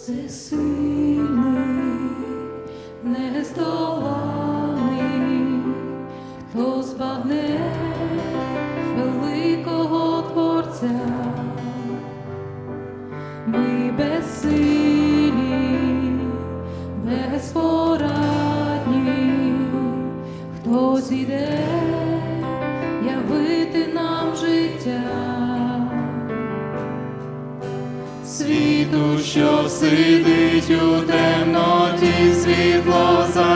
Всесильний, нездоланий, хто збагне великого Творця, ми безсилі, безпорадні, хто зійде явити нам життя. Світу, що сидить у темноті, світло засяяло,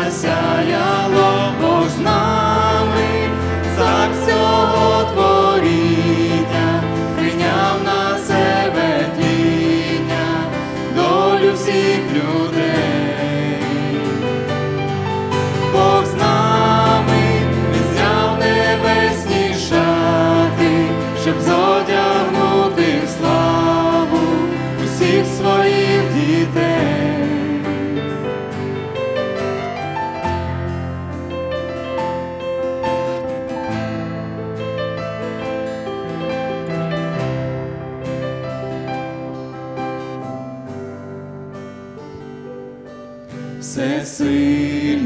Всесильний,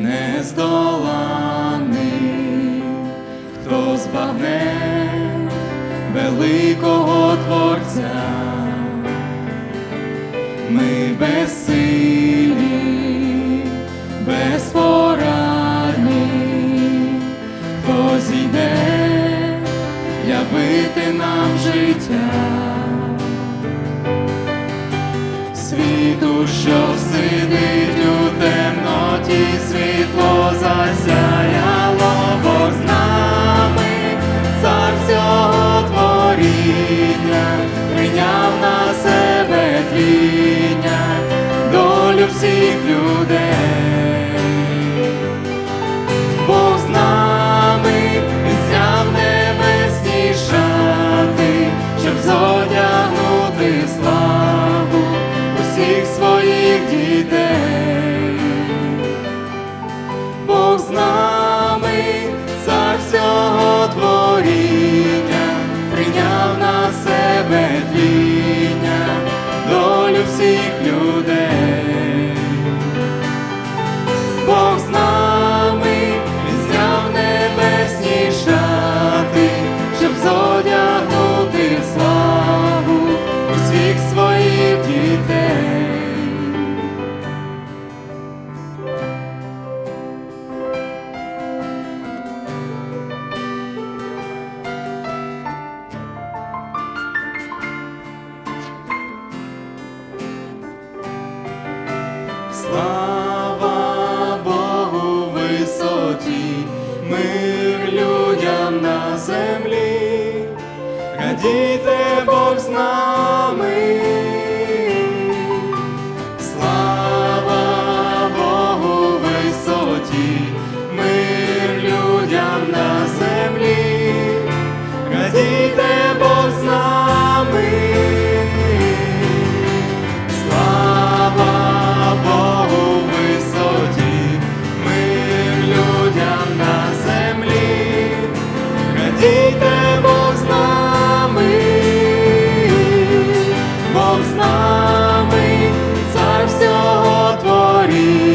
нездоланий, хто збагне великого Творця, ми безсилі, безпорадні, хто зійде явити нам життя світу, що сидить у темноті, світло засяяло, Бог з нами, цар всього творіння, прийняв на себе тління, долю всіх людей. Долю всіх Слава Богу висоті, мир людям на землі, радійте Бог з нами. Нами, цар всього творіння,